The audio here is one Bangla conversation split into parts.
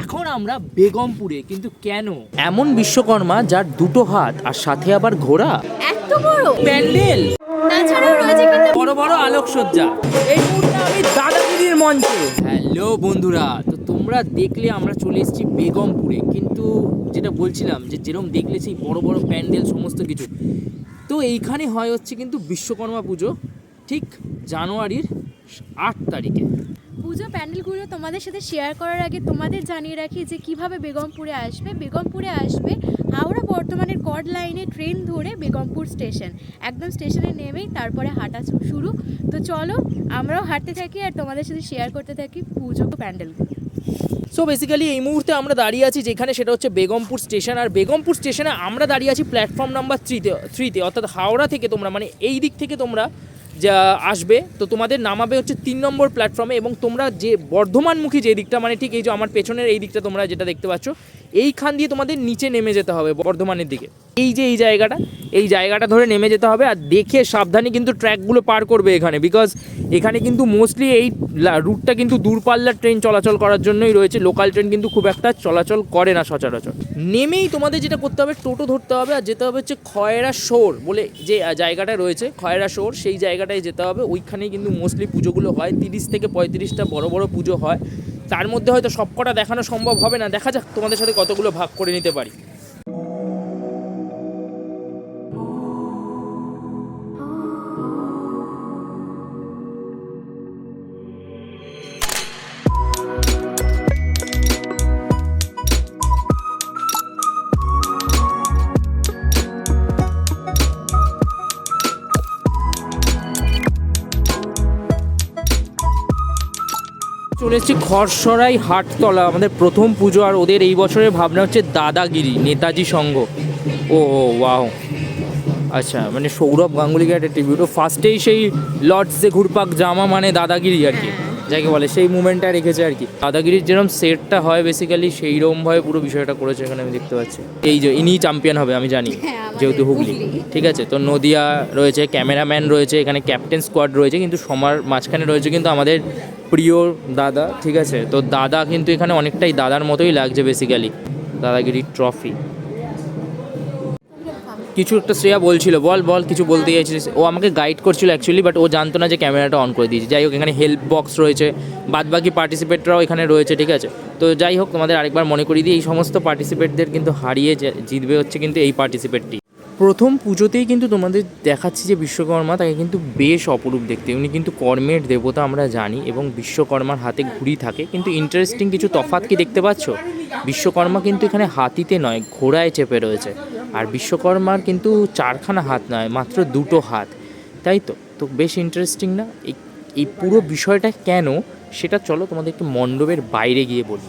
এখন আমরা বেগমপুরে কিন্তু কেন? এমন বিশ্বকর্মা যার দুটো হাত আর সাথে আবার ঘোড়া? এত বড়? প্যান্ডেল। তাছাড়াও রয়েছে কিন্তু বড় বড় আলোকসজ্জা। এই মুহূর্তে আমি দাদাগিরির মঞ্চে। হ্যালো বন্ধুরা তো তোমরা দেখলে আমরা চলে এসেছি বেগমপুরে কিন্তু যেটা বলছিলাম যে যেরকম দেখলে সেই বড় বড় প্যান্ডেল সমস্ত কিছু। তো এইখানে হয় হচ্ছে কিন্তু বিশ্বকর্মা পুজো ঠিক জানুয়ারির আট তারিখে। পুজো প্যান্ডেলগুলো তোমাদের সাথে শেয়ার করার আগে তোমাদের জানিয়ে রাখি যে কীভাবে বেগমপুরে আসবে। বেগমপুরে আসবে হাওড়া বর্তমানের কড লাইনে ট্রেন ধরে বেগমপুর স্টেশন। একদম স্টেশনে নেমেই তারপরে হাঁটা শুরু। তো চলো আমরাও হাঁটতে থাকি আর তোমাদের সাথে শেয়ার করতে থাকি পুজো প্যান্ডেলগুলো সো বেসিক্যালি এই মুহূর্তে আমরা দাঁড়িয়ে আছি যেখানে সেটা হচ্ছে বেগমপুর স্টেশন। আর বেগমপুর স্টেশনে আমরা দাঁড়িয়ে আছি প্ল্যাটফর্ম নাম্বার থ্রিতে থ্রিতে অর্থাৎ হাওড়া থেকে তোমরা মানে এই দিক থেকে তোমরা যা আসবে, তো তোমাদের নামাবে হচ্ছে তিন নম্বর প্ল্যাটফর্মে এবং তোমরা যে বর্ধমানমুখী যে দিকটা মানে ঠিক এই যে আমার পেছনের এই দিকটা তোমরা যেটা দেখতে পাচ্ছ, এইখান দিয়ে তোমাদের নিচে নেমে যেতে হবে বর্ধমানের দিকে। এই যে এই জায়গাটা এই জায়গাটা ধরে নেমে যেতে হবে আর দেখে সাবধানে কিন্তু ট্র্যাকগুলো পার করবে এখানে বিকজ এখানে কিন্তু মোস্টলি এই রুটটা কিন্তু দূরপাল্লার ট্রেন চলাচল করার জন্যই রয়েছে। লোকাল ট্রেন কিন্তু খুব একটা চলাচল করে না সচরাচর। নেমেই তোমাদের যেটা করতে হবে, টোটো ধরতে হবে আর যেতে হবে হচ্ছে খয়রা শোর বলে যে জায়গাটা রয়েছে, খয়রা শোর, সেই জায়গাটায় যেতে হবে। ওইখানেই কিন্তু মোস্টলি পুজোগুলো হয়। তিরিশ থেকে পঁয়ত্রিশটা বড় বড় পুজো হয়। তার মধ্যে হয়তো সবকটা দেখানো সম্ভব হবে না। দেখা যাক তোমাদের সাথে কতগুলো ভাগ করে নিতে পারি। চলে এসেছি খরসরাই হাটতলা। আমাদের প্রথম পুজো আর ওদের এই বছরের ভাবনা হচ্ছে দাদাগিরি নেতাজি সংঘ। ও ও ওয়াও। আচ্ছা মানে সৌরভ গাঙ্গুলিকে একটা ট্রিবিউট ফার্স্টেই সেই লর্ডসে ঘুরপাক জামা মানে দাদাগিরি আর কি। যাকে বলে সেই মুভমেন্টটা রেখেছে আর কি। দাদাগিরির যেরকম সেটটা হয় বেসিক্যালি সেই রকমভাবে পুরো বিষয়টা করেছে এখানে আমি দেখতে পাচ্ছি। এই যে ইনি চ্যাম্পিয়ন হবে আমি জানি হ্যাঁ, যেহেতু হুগলি। ঠিক আছে তো নদিয়া রয়েছে ক্যামেরাম্যান রয়েছে এখানে ক্যাপ্টেন স্কোয়াড রয়েছে কিন্তু সমার মাঝখানে রয়েছে কিন্তু আমাদের প্রিয় দাদা, ঠিক আছে? তো দাদা কিন্তু এখানে অনেকটাই দাদার মতোই লাগছে বেসিক্যালি দাদাগিরির ট্রফি কিছু একটা শ্রেয়া বলছিল, বল বল, কিছু বলতে চাইছিস ও আমাকে গাইড করছিল অ্যাকচুয়ালি বাট ও জানতো না যে ক্যামেরাটা অন করে দিয়েছে। যাই হোক, এখানে হেল্প বক্স রয়েছে, বাদবাকি পার্টিসিপেটরাও এখানে রয়েছে, ঠিক আছে? তো যাই হোক, তোমাদের আরেকবার মনে করিয়ে দিই, এই সমস্ত পার্টিসিপেটদের কিন্তু হারিয়ে জিতবে হচ্ছে কিন্তু এই পার্টিসিপেটটি প্রথম পুজোতেই কিন্তু তোমাদের দেখাচ্ছি যে বিশ্বকর্মা তাকে কিন্তু বেশ অপরূপ দেখতে। উনি কিন্তু কর্মের দেবতা আমরা জানি এবং বিশ্বকর্মার হাতে ঘুড়ি থাকে। কিন্তু ইন্টারেস্টিং কিছু তফাৎ কি দেখতে পাচ্ছ? বিশ্বকর্মা কিন্তু এখানে হাতিতে নয়, ঘোড়ায় চেপে রয়েছে। আর বিশ্বকর্মার কিন্তু চারখানা হাত নয়, মাত্র দুটো হাত। তাই তো? তো বেশ ইন্টারেস্টিং না? এই এই পুরো বিষয়টা কেন? সেটা চলো তোমাদেরকে মণ্ডপের বাইরে গিয়ে বলি।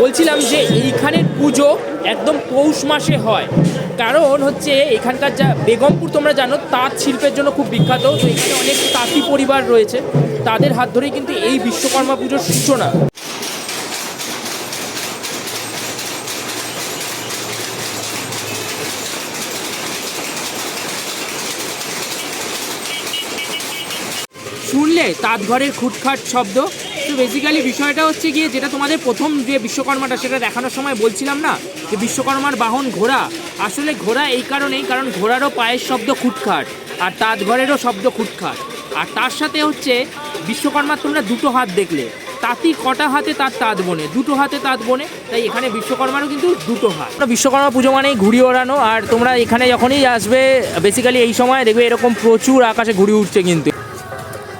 বলছিলাম যে এইখানের পুজো একদম পৌষ মাসে হয়। কারণ হচ্ছে এখানকার যা বেগমপুর তোমরা জানো, তাঁত শিল্পের জন্য খুব বিখ্যাত। তো এখানে অনেক তাঁতি পরিবার রয়েছে। তাদের হাত ধরেই কিন্তু এই বিশ্বকর্মা পুজোর সূচনা। শুনলে তাঁত ঘরের খুটখাট শব্দ? তো বেসিক্যালি বিষয়টা হচ্ছে গিয়ে যেটা তোমাদের প্রথম যে বিশ্বকর্মাটা সেটা দেখানোর সময় বলছিলাম না? যে বিশ্বকর্মার বাহন ঘোড়া। আসলে ঘোড়া এই কারণেই কারণ ঘোড়ারও পায়ের শব্দ খুটখাট আর তাঁতঘরেরও শব্দ খুটখাট। আর তার সাথে হচ্ছে বিশ্বকর্মার তোমরা দুটো হাত দেখলে। তাঁতি কটা হাতে তার তাঁত বনে দুটো হাতে তাঁত বনে তাই এখানে বিশ্বকর্মারও কিন্তু দুটো হাত। আমরা বিশ্বকর্মা পুজো মানেই ঘুড়ি ওড়ানো আর তোমরা এখানে যখনই আসবে বেসিক্যালি এই সময় দেখবে এরকম প্রচুর আকাশে ঘুড়ি উঠছে কিন্তু।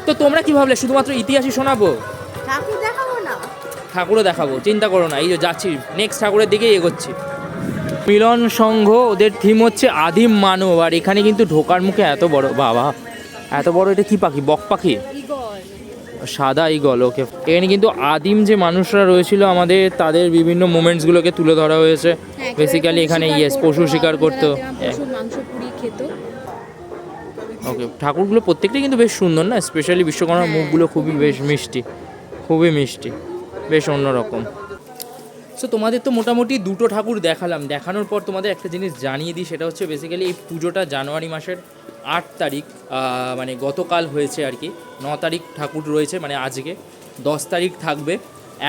তো তোমরা কি ভাবলে শুধুমাত্র ইতিহাসই শোনাবো? ঠাকুর দেখাবো না? ঠাকুরও দেখাবো চিন্তা করো না এই যে যাচ্ছি নেক্সট ঠাকুরের দিকে এগোচ্ছি। মিলন সংঘ ওদের থিম হচ্ছে আদিম মানব আর এখানে কিন্তু ঢোকার মুখে এত বড় বাবা এত বড় এটা কি পাখি বক পাখি? সাদা ইগল ওকে। এখানে কিন্তু আদিম যে মানুষরা রয়েছিল আমাদের তাদের বিভিন্ন মুমেন্টসগুলোকে তুলে ধরা হয়েছে। হ্যাঁ, বেসিক্যালি এখানে ইয়েস পশু শিকার করতো। ওকে ঠাকুরগুলো প্রত্যেকটাই কিন্তু বেশ সুন্দর না? স্পেশালি বিশ্বকর্মার হ্যাঁ। মুখগুলো খুবই বেশ মিষ্টি। খুবই মিষ্টি, বেশ অন্যরকম। সো তোমাদের তো মোটামুটি দুটো ঠাকুর দেখালাম। দেখানোর পর তোমাদের একটা জিনিস জানিয়ে দিই, সেটা হচ্ছে বেসিক্যালি এই পুজোটা জানুয়ারি মাসের আট তারিখ মানে গতকাল হয়েছে আর কি। ন তারিখ ঠাকুর রয়েছে মানে আজকে। দশ তারিখ থাকবে।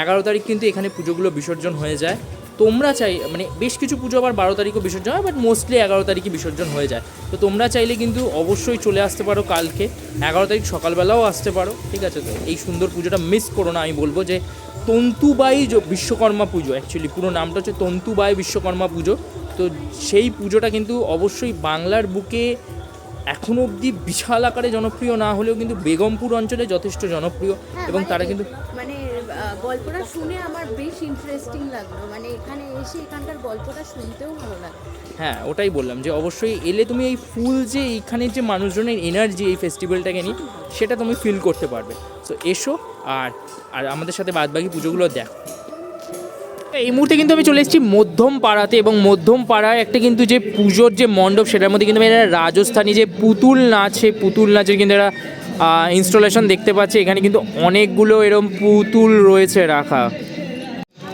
এগারো তারিখ কিন্তু এখানে পুজোগুলো বিসর্জন হয়ে যায়। তোমরা চাই মানে বেশ কিছু পুজো আবার বারো তারিখও বিসর্জন হয় বাট মোস্টলি এগারো তারিখে বিসর্জন হয়ে যায়। তো তোমরা চাইলে কিন্তু অবশ্যই চলে আসতে পারো কালকে। এগারো তারিখ সকালবেলাও আসতে পারো ঠিক আছে তো? এই সুন্দর পুজোটা মিস করো না আমি বলব যে তন্তুবাই বিশ্বকর্মা পুজো অ্যাকচুয়ালি পুরো নামটা হচ্ছে তন্তুবাই বিশ্বকর্মা পুজো। তো সেই পুজোটা কিন্তু অবশ্যই বাংলার বুকে এখনও অবধি বিশাল আকারে জনপ্রিয় না হলেও কিন্তু বেগমপুর অঞ্চলে যথেষ্ট জনপ্রিয়। হ্যাঁ, এবং মানে- তারা কিন্তু মানে গল্পটা শুনে আমার বেশ ইন্টারেস্টিং লাগল। মানে এখানে এসে এখানকার গল্পটা শুনতেও ভালো লাগল। হ্যাঁ ওটাই বললাম যে অবশ্যই এলে তুমি এই ফুল যে এইখানে যে মানুষজনের এনার্জি এই ফেস্টিভ্যালটাকে নিয়ে, সেটা তুমি ফিল করতে পারবে। সো এসো আর আর আমাদের সাথে বাদবাকি পুজোগুলো দেখো। এই মুহূর্তে কিন্তু আমি চলে এসেছি মধ্যম পাড়াতে এবং মধ্যম পাড়ায় একটা কিন্তু যে পুজোর যে মণ্ডপ, সেটার মধ্যে কিন্তু আমি রাজস্থানী যে পুতুল নাচ, সেই পুতুল নাচের কিন্তু একটা ইনস্টলেশন দেখতে পাচ্ছি। এখানে কিন্তু অনেকগুলো এরম পুতুল রয়েছে রাখা।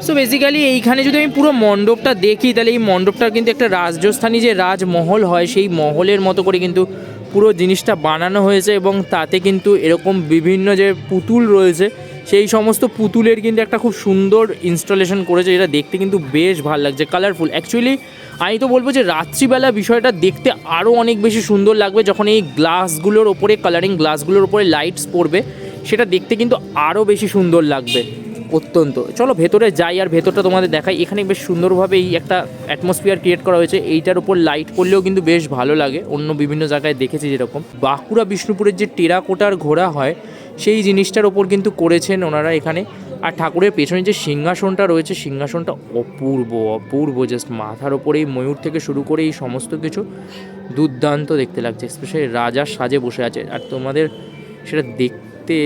সো বেসিক্যালি এইখানে যদি আমি পুরো মণ্ডপটা দেখি, তাহলে এই মণ্ডপটা কিন্তু একটা রাজস্থানী যে রাজমহল হয়, সেই মহলের মতো করে কিন্তু পুরো জিনিসটা বানানো হয়েছে এবং তাতে কিন্তু এরকম বিভিন্ন যে পুতুল রয়েছে সেই সমস্ত পুতুলের কিন্তু একটা খুব সুন্দর ইনস্টলেশন করেছে, যেটা দেখতে কিন্তু বেশ ভালো লাগছে কালারফুল অ্যাকচুয়ালি আমি তো বলব যে রাত্রিবেলা বিষয়টা দেখতে আরও অনেক বেশি সুন্দর লাগবে যখন এই গ্লাসগুলোর ওপরে কালারিং গ্লাসগুলোর ওপরে লাইটস পড়বে, সেটা দেখতে কিন্তু আরও বেশি সুন্দর লাগবে, অত্যন্ত। চলো ভেতরে যাই আর ভেতরটা তোমাদের দেখাই। এখানে বেশ সুন্দরভাবে এই একটা অ্যাটমসফিয়ার ক্রিয়েট করা হয়েছে। এইটার উপর লাইট পড়লেও কিন্তু বেশ ভালো লাগে। অন্য বিভিন্ন জায়গায় দেখেছি যেরকম। বাঁকুড়া, বিষ্ণুপুরের যে টেরাকোটার ঘোড়া হয় সেই জিনিসটার ওপর কিন্তু করেছেন ওনারা এখানে। আর ঠাকুরের পেছনে যে সিংহাসনটা রয়েছে, সিংহাসনটা অপূর্ব অপূর্ব। জাস্ট মাথার ওপরে এই ময়ূর থেকে শুরু করে এই সমস্ত কিছু দুর্দান্ত দেখতে লাগছে স্পেশালি রাজার সাজে বসে আছে। আর তোমাদের সেটা দেখতে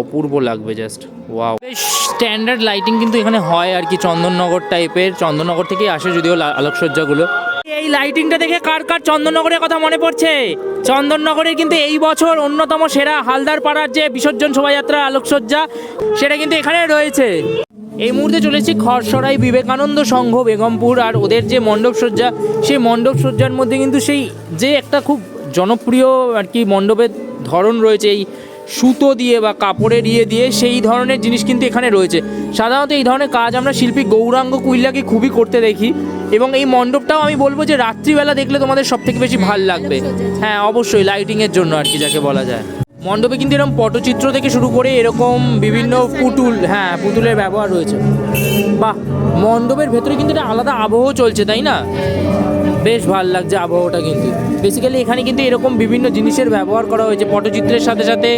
অপূর্ব লাগবে জাস্ট ওয়াও স্ট্যান্ডার্ড লাইটিং কিন্তু এখানে হয় আর কি, চন্দননগর টাইপের চন্দননগর থেকেই আসে যদিও আলোকসজ্জাগুলো। এই লাইটিংটা দেখে কার কার চন্দননগরের কথা মনে পড়ছে? চন্দননগরের কিন্তু এই বছর অন্যতম সেরা হালদার পাড়ার যে বিসর্জন শোভাযাত্রা, আলোকসজ্জা, সেটা কিন্তু এখানে রয়েছে। এই মুহূর্তে চলেছি খরসরাই বিবেকানন্দ সংঘ, বেগমপুর, আর ওদের যে মণ্ডপসজ্জা, সেই মণ্ডপসজ্জার মধ্যে কিন্তু সেই যে একটা খুব জনপ্রিয় আর কি মণ্ডপের ধরন রয়েছে, এই সুতো দিয়ে বা কাপড়ের ইয়ে দিয়ে সেই ধরনের জিনিস কিন্তু এখানে রয়েছে। সাধারণত এই ধরনের কাজ আমরা শিল্পী গৌরাঙ্গ কুইল্লাকে খুবই করতে দেখি এবং এই মণ্ডপটাও আমি বলব যে রাত্রিবেলা দেখলে তোমাদের সব থেকে বেশি ভালো লাগবে। হ্যাঁ অবশ্যই লাইটিংয়ের জন্য আর কি যাকে বলা যায়। মণ্ডপে কিন্তু এরকম পটচিত্র থেকে শুরু করে এরকম বিভিন্ন পুতুল হ্যাঁ পুতুলের ব্যবহার রয়েছে। বাহ, মণ্ডপের ভেতরে কিন্তু একটা আলাদা আবহ চলছে, তাই না? বেশ ভালো লাগছে আবহাওয়াটা কিন্তু। বেসিক্যালি এখানে কিন্তু এরকম বিভিন্ন জিনিসের ব্যবহার করা হয়েছে। পটচিত্রের সাথে সাথে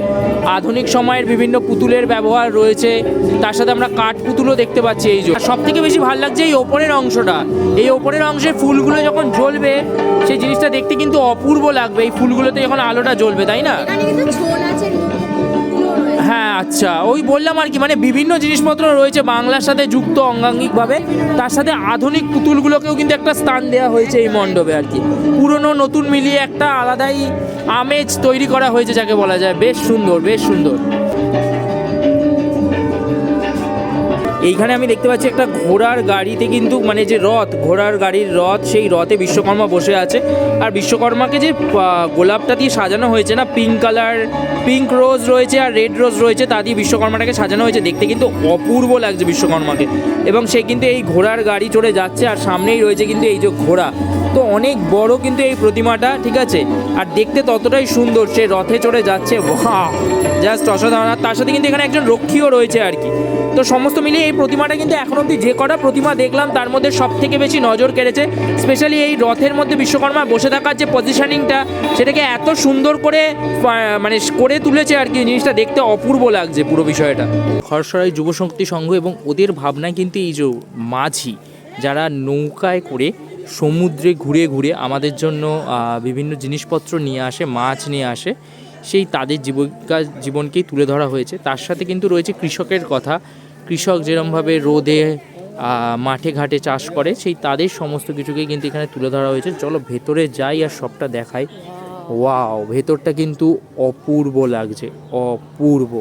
আধুনিক সময়ের বিভিন্ন পুতুলের ব্যবহার রয়েছে। তার সাথে আমরা কাঠ পুতুলও দেখতে পাচ্ছি এই যে। সব থেকে বেশি ভালো লাগছে এই ওপরের অংশটা। এই ওপরের অংশের ফুলগুলো যখন জ্বলবে, সেই জিনিসটা দেখতে কিন্তু অপূর্ব লাগবে। এই ফুলগুলোতে যখন আলোটা জ্বলবে, তাই না? হ্যাঁ আচ্ছা। ওই বললাম আর কি মানে বিভিন্ন জিনিসপত্র রয়েছে বাংলার সাথে যুক্ত অঙ্গাঙ্গিকভাবে। তার সাথে আধুনিক পুতুলগুলোকেও কিন্তু একটা স্থান দেওয়া হয়েছে এই মণ্ডপে আর কি। পুরনো, নতুন মিলিয়ে একটা আলাদাই আমেজ তৈরি করা হয়েছে, যাকে বলা যায়। বেশ সুন্দর বেশ সুন্দর। এইখানে আমি দেখতে পাচ্ছি একটা ঘোড়ার গাড়িতে কিন্তু মানে যে রথ, ঘোড়ার গাড়ির রথ, সেই রথে বিশ্বকর্মা বসে আছে। আর বিশ্বকর্মাকে যে গোলাপটা দিয়ে সাজানো হয়েছে না, পিঙ্ক কালার, পিঙ্ক রোজ রয়েছে আর রেড রোজ রয়েছে, তা দিয়ে বিশ্বকর্মাটাকে সাজানো হয়েছে। দেখতে কিন্তু অপূর্ব লাগছে বিশ্বকর্মাকে। এবং সে কিন্তু এই ঘোড়ার গাড়ি চড়ে যাচ্ছে আর সামনেই রয়েছে কিন্তু এই যে ঘোড়া। তো অনেক বড় কিন্তু এই প্রতিমাটা, ঠিক আছে? আর দেখতে ততটাই সুন্দর, সে রথে চড়ে যাচ্ছে। জাস্ট অসাধারণ। আর তার সাথে কিন্তু এখানে একজন রক্ষীও রয়েছে আর কি। তো সমস্ত মিলিয়ে এই প্রতিমাটা কিন্তু এখন অবধি যে কটা প্রতিমা দেখলাম, তার মধ্যে সব থেকে বেশি নজর কেড়েছে। স্পেশালি এই রথের মধ্যে বিশ্বকর্মা বসে থাকার যে পজিশনিংটা সেটাকে এত সুন্দর করে মানে করে তুলেছে আর কি, জিনিসটা দেখতে অপূর্ব লাগছে পুরো বিষয়টা। খরসরাই যুব শক্তি সংঘ এবং ওদের ভাবনায় কিন্তু এই যে মাঝি, যারা নৌকায় করে সমুদ্রে ঘুরে ঘুরে আমাদের জন্য বিভিন্ন জিনিসপত্র নিয়ে আসে, মাছ নিয়ে আসে, সেই তাদের জীবিকা জীবনকেই তুলে ধরা হয়েছে। তার সাথে কিন্তু রয়েছে কৃষকের কথা কৃষক যেরমভাবে রোদে মাঠে ঘাটে চাষ করে, সেই তাদের সমস্ত কিছুকেই কিন্তু এখানে তুলে ধরা হয়েছে। চলো ভেতরে যাই আর সবটা দেখাই। ওয়াও, ভেতরটা কিন্তু অপূর্ব লাগছে, অপূর্ব।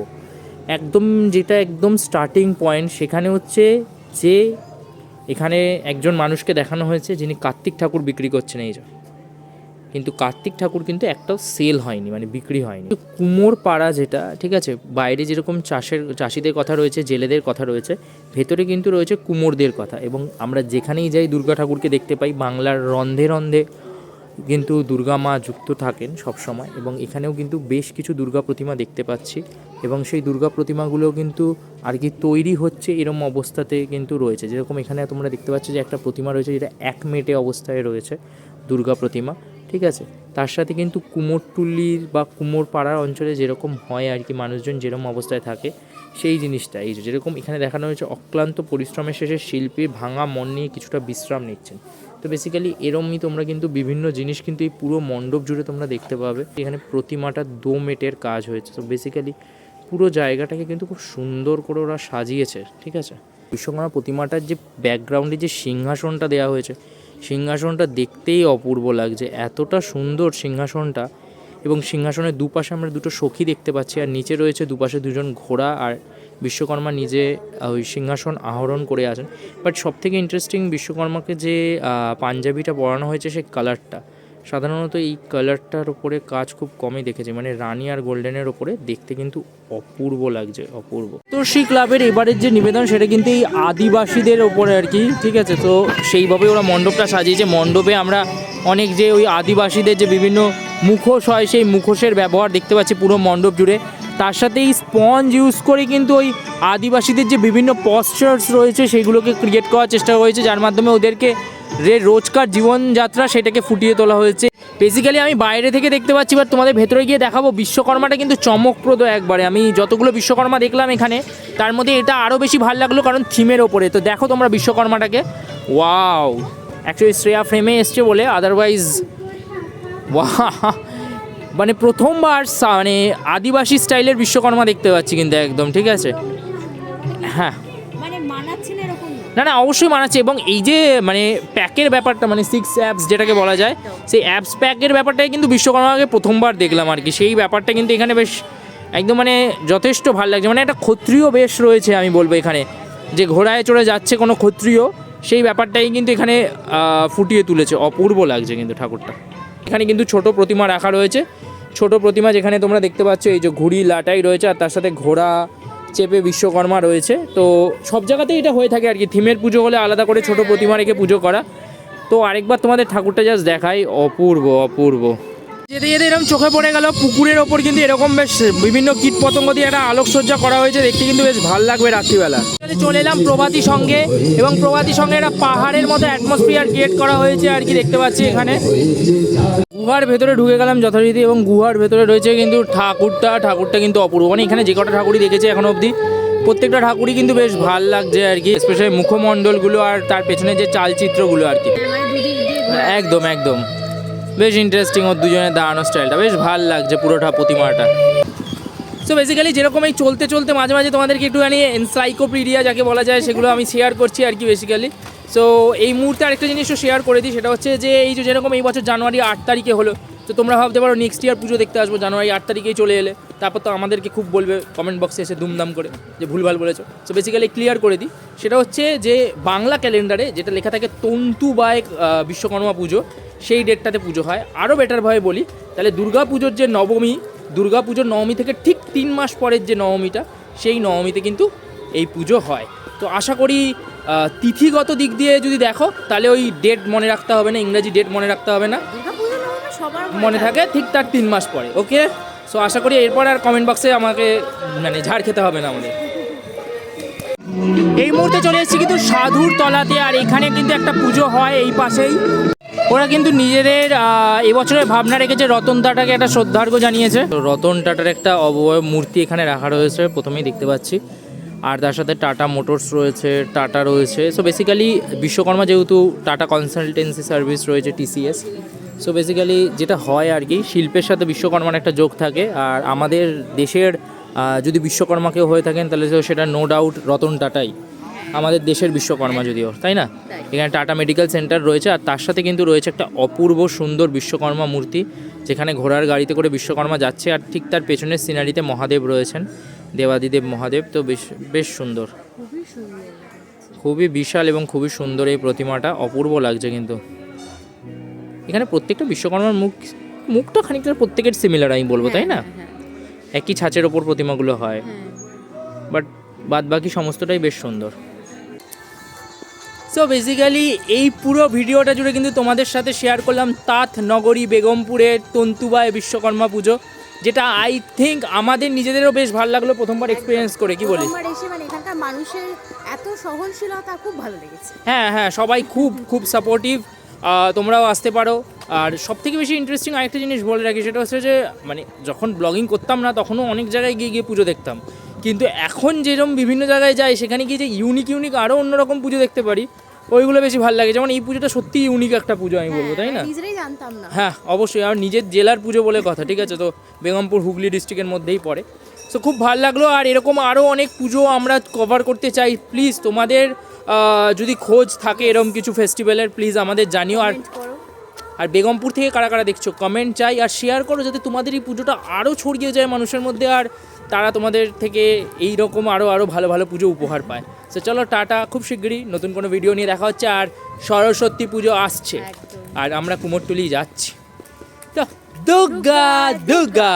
একদম যেটা একদম স্টার্টিং পয়েন্ট সেখানে হচ্ছে যে এখানে একজন মানুষকে দেখানো হয়েছে যিনি কার্তিক ঠাকুর বিক্রি করছেন, এই যে। কিন্তু কার্তিক ঠাকুর কিন্তু একটাও সেল হয়নি মানে বিক্রি হয়নি। কুমোর পাড়া যেটা, ঠিক আছে, বাইরে যেরকম চাষের, চাষিদের কথা রয়েছে, জেলেদের কথা রয়েছে, ভেতরে কিন্তু রয়েছে কুমোরদের কথা। এবং আমরা যেখানেই যাই দুর্গা ঠাকুরকে দেখতে পাই, বাংলার রন্ধে রন্ধে কিন্তু দুর্গা মা যুক্ত থাকেন সব সময় এবং এখানেও কিন্তু বেশ কিছু দুর্গা প্রতিমা দেখতে পাচ্ছি। এবং সেই দুর্গা প্রতিমাগুলো কিন্তু আর কি তৈরি হচ্ছে এরম অবস্থাতে কিন্তু রয়েছে। যেরকম এখানে তোমরা দেখতে পাচ্ছ যে একটা প্রতিমা রয়েছে, যেটা এক মেটে অবস্থায় রয়েছে দুর্গা প্রতিমা। ঠিক আছে? তার সাথে কিন্তু কুমোরটুলির বা কুমোর পাড়ার অঞ্চলে যেরকম হয় আর কি মানুষজন যেরকম অবস্থায় থাকে, সেই জিনিসটা। এই যেরকম এখানে দেখানো হয়েছে, অক্লান্ত পরিশ্রমের শেষে শিল্পীর ভাঙা মন নিয়ে কিছুটা বিশ্রাম নিচ্ছেন। তো বেসিক্যালি এরমই তোমরা কিন্তু বিভিন্ন জিনিস কিন্তু এই পুরো মণ্ডপ জুড়ে তোমরা দেখতে পাবে। এখানে প্রতিমাটা দো মেটের কাজ হয়েছে। তো বেসিক্যালি পুরো জায়গাটাকে কিন্তু খুব সুন্দর করে ওরা সাজিয়েছে, ঠিক আছে? বিশ্বকর্মা প্রতিমাটার যে ব্যাকগ্রাউন্ডে যে সিংহাসনটা দেওয়া হয়েছে সিংহাসনটা দেখতেই অপূর্ব লাগছে। এতটা সুন্দর সিংহাসনটা এবং সিংহাসনের দুপাশে আমরা দুটো সখী দেখতে পাচ্ছি আর নিচে রয়েছে দুপাশে দুজন ঘোড়া আর বিশ্বকর্মা নিজে ওই সিংহাসন আহরণ করে আছেন। বাট সবথেকে ইন্টারেস্টিং বিশ্বকর্মাকে যে পাঞ্জাবিটা পরানো হয়েছে সেই কালারটা সাধারণত এই কালারটার ওপরে কাজ খুব কমই দেখেছি। মানে রানি আর গোল্ডেনের ওপরে দেখতে কিন্তু অপূর্ব লাগছে, অপূর্ব। তো সেই ক্লাবের এবারের যে নিবেদন, সেটা কিন্তু এই আদিবাসীদের ওপরে আর কি, ঠিক আছে? তো সেইভাবে ওরা মণ্ডপটা সাজিয়েছে। মণ্ডপে আমরা অনেক যে ওই আদিবাসীদের যে বিভিন্ন মুখোশ হয়, সেই মুখোশের ব্যবহার দেখতে পাচ্ছি পুরো মণ্ডপ জুড়ে। তার সাথে এই স্পঞ্জ ইউজ করে কিন্তু ওই আদিবাসীদের যে বিভিন্ন পশ্চার্স রয়েছে, সেগুলোকে ক্রিয়েট করার চেষ্টা হয়েছে, যার মাধ্যমে ওদেরকে যে রোজকার জীবনযাত্রা সেটাকে ফুটিয়ে তোলা হয়েছে। বেসিক্যালি আমি বাইরে থেকে দেখতে পাচ্ছি বাট তোমাদের ভেতরে গিয়ে দেখাবো, বিশ্বকর্মাটা কিন্তু চমকপ্রদ একবারে। আমি যতগুলো বিশ্বকর্মা দেখলাম এখানে, তার মধ্যে এটা আরও বেশি ভালো লাগল কারণ থিমের ওপরে। তো দেখো তোমরা বিশ্বকর্মাটাকে। ওয়াও অ্যাকচুয়ালি শ্রেয়া ফ্রেমে এসছে বলে আদারওয়াইজ ওয়া মানে প্রথমবার মানে আদিবাসী স্টাইলের বিশ্বকর্মা দেখতে পাচ্ছি কিন্তু একদম, ঠিক আছে? হ্যাঁ। না না, অবশ্যই মানাচ্ছে। এবং এই যে মানে প্যাকের ব্যাপারটা মানে সিক্স অ্যাপস যেটাকে বলা যায়, সেই অ্যাপস প্যাকের ব্যাপারটাই কিন্তু বিশ্বকর্মাকে প্রথমবার দেখলাম আর কি। সেই ব্যাপারটা কিন্তু এখানে বেশ একদম মানে যথেষ্ট ভালো লাগছে। মানে একটা ক্ষত্রিয় বেশ রয়েছে, আমি বলব এখানে। যে ঘোড়ায় চড়ে যাচ্ছে কোনো ক্ষত্রিয়, সেই ব্যাপারটাই কিন্তু এখানে ফুটিয়ে তুলেছে। অপূর্ব লাগছে কিন্তু ঠাকুরটা। এখানে কিন্তু ছোট প্রতিমা রাখা রয়েছে। ছোট প্রতিমা যেখানে তোমরা দেখতে পাচ্ছ, এই যে ঘুড়ি, লাটাই রয়েছে, আর তার সাথে ঘোড়া চেপে বিশ্বকর্মা রয়েছে। তো সব জায়গাতেই এটা হয়ে থাকে আর কি। থিমের পুজো হলে আলাদা করে ছোট প্রতিমা রেখে পুজো করা। তো আরেকবার তোমাদের ঠাকুরটা জাস্ট দেখাই। অপূর্ব অপূর্ব। যেতে যেতে এরকম চোখে পড়ে গেল পুকুরের ওপর কিন্তু এরকম বেশ বিভিন্ন কীট পতঙ্গ দিয়ে একটা আলোকসজ্জা করা হয়েছে দেখতে কিন্তু বেশ ভালো লাগবে রাত্রিবেলা। চলে এলাম প্রভাতী সঙ্গে এবং প্রভাতী সঙ্গে একটা পাহাড়ের মতো অ্যাটমসফিয়ার ক্রিয়েট করা হয়েছে আর কি দেখতে পাচ্ছি এখানে। গুহার ভেতরে ঢুকে গেলাম যথারীতি এবং গুহার ভেতরে রয়েছে কিন্তু ঠাকুরটা ঠাকুরটা কিন্তু অপূর্ব। মানে এখানে যে কটা ঠাকুরই দেখেছে এখনও অবধি প্রত্যেকটা ঠাকুরই কিন্তু বেশ ভালো লাগছে আর কি স্পেশালি মুখমণ্ডলগুলো আর তার পেছনে যে চালচিত্রগুলো আর কি। একদম একদম। বেশ ইন্টারেস্টিং ওর দুজনের দাঁড়ানোর স্টাইলটা বেশ ভালো লাগছে পুরোটা প্রতিমাটা। সো বেসিক্যালি যেরকম এই চলতে চলতে মাঝে মাঝে তোমাদেরকে একটুখানি এনসাইকোপিডিয়া যাকে বলা যায়, সেগুলো আমি শেয়ার করছি আর কি বেসিক্যালি সো এই মুহূর্তে আরেকটা জিনিসও শেয়ার করে দিই, সেটা হচ্ছে যে এই যে যেরকম এই বছর জানুয়ারি আট তারিখে হলো, তো তোমরা ভাবতে পারো নেক্সট ইয়ার পুজো দেখতে আসব, জানুয়ারি আট তারিখেই চলে এলে। তারপর তো আমাদেরকে খুব বলবে কমেন্ট বক্সে এসে দুমদাম করে যে ভুলভাল বলেছ। সো বেসিক্যালি ক্লিয়ার করে দিই। সেটা হচ্ছে যে বাংলা ক্যালেন্ডারে যেটা লেখা থাকে তন্তু বায় বিশ্বকর্মা পুজো সেই ডেটটাতে পুজো হয়। আরও বেটারভাবে বলি তাহলে দুর্গা পুজোর যে নবমী দুর্গা পুজোর নবমী থেকে ঠিক তিন মাস পরের যে নবমীটা সেই নবমীতে কিন্তু এই পুজো হয়। তো আশা করি তিথিগত দিক দিয়ে যদি দেখো তাহলে ওই ডেট মনে রাখতে হবে না ইংরাজি ডেট মনে রাখতে হবে না। সবার মনে থাকে। ঠিক তার তিন মাস পরে ওকে সো আশা করি এরপর আর কমেন্ট বক্সে আমাকে মানে ঝাড় খেতে হবে না আমাদের। এই মুহূর্তে চলে এসেছি কিন্তু সাধুর তলাতে, আর এখানে কিন্তু একটা পুজো হয় এই পাশেই। ওরা কিন্তু নিজেদের এবছরের ভাবনা রেখেছে রতন টাটাকে একটা শ্রদ্ধার্ঘ জানিয়েছে। রতন টাটার একটা অবয়ব মূর্তি এখানে রাখা রয়েছে, প্রথমেই দেখতে পাচ্ছি। আর তার সাথে টাটা মোটরস রয়েছে, টাটা রয়েছে। সো বেসিক্যালি বিশ্বকর্মা যেহেতু টাটা কনসালটেন্সি সার্ভিস রয়েছে টিসিএস সো বেসিক্যালি যেটা হয় আর কি শিল্পের সাথে বিশ্বকর্মার একটা যোগ থাকে। আর আমাদের দেশের যদি বিশ্বকর্মা কেউ হয়ে থাকেন তাহলে তো সেটা নো ডাউট রতন টাটাই। আমাদের দেশের বিশ্বকর্মা যদিও তাই না? এখানে টাটা মেডিকেল সেন্টার রয়েছে আর তার সাথে কিন্তু রয়েছে একটা অপূর্ব সুন্দর বিশ্বকর্মা মূর্তি যেখানে ঘোড়ার গাড়িতে করে বিশ্বকর্মা যাচ্ছে আর ঠিক তার পেছনের সিনারিতে মহাদেব রয়েছেন দেবাদিদেব মহাদেব। তো বেশ বেশ সুন্দর। খুবই বিশাল এবং খুবই সুন্দর এই প্রতিমাটা অপূর্ব লাগছে কিন্তু। এখানে প্রত্যেকটা বিশ্বকর্মার মুখ মুখটা খানিকটা প্রত্যেকের সিমিলার আমি বলব তাই না? হ্যাঁ একই ছাঁচের ওপর প্রতিমাগুলো হয়। হ্যাঁ। বাট বাদ বাকি সমস্তটাই বেশ সুন্দর। সো বেসিক্যালি এই পুরো ভিডিওটা জুড়ে কিন্তু তোমাদের সাথে শেয়ার করলাম তাঁত নগরী বেগমপুরের তন্তুবায় বিশ্বকর্মা পুজো যেটা আই থিঙ্ক আমাদের নিজেদেরও বেশ ভালো লাগল প্রথমবার এক্সপিরিয়েন্স করে কি এসে মানে এখানকার মানুষের এত সহনশীলতা খুব ভালো লেগেছে। হ্যাঁ হ্যাঁ সবাই খুব খুব সাপোর্টিভ তোমরাও আসতে পারো। আর সব থেকে বেশি ইন্টারেস্টিং আরেকটা জিনিস বলে রাখি সেটা হচ্ছে যে মানে যখন ব্লগিং করতাম না তখনও অনেক জায়গায় গিয়ে গিয়ে পুজো দেখতাম। কিন্তু এখন যেরকম বিভিন্ন জায়গায় যাই সেখানে গিয়ে যে ইউনিক ইউনিক আরও অন্যরকম পুজো দেখতে পারি ওইগুলো বেশি ভালো লাগে। যেমন এই পুজোটা সত্যিই ইউনিক একটা পুজো আমি বলব তাই না? হ্যাঁ, না। হ্যাঁ অবশ্যই। আর নিজের জেলার পুজো বলে কথা ঠিক আছে? তো বেগমপুর হুগলি ডিস্ট্রিক্টের মধ্যেই পড়ে। সো খুব ভালো লাগল। আর এরকম আরও অনেক পুজো আমরা কভার করতে চাই। প্লিজ তোমাদের যদি খোঁজ থাকে এরকম কিছু ফেস্টিভ্যালের প্লিজ আমাদের জানিও। আর আর বেগমপুর থেকে কারা কারা দেখছ? কমেন্ট চাই আর শেয়ার করো যাতে তোমাদের এই পুজোটা আরও ছড়িয়ে যায় মানুষের মধ্যে আর তারা তোমাদের থেকে এই রকম আরও আরও ভালো ভালো পুজো উপহার পায়। তো চলো টাটা খুব শিগগিরই নতুন কোনো ভিডিও নিয়ে দেখা হচ্ছে আর সরস্বতী পুজো আসছে। আর আমরা কুমোরটুলি যাচ্ছি। তো দুর্গা দুর্গা।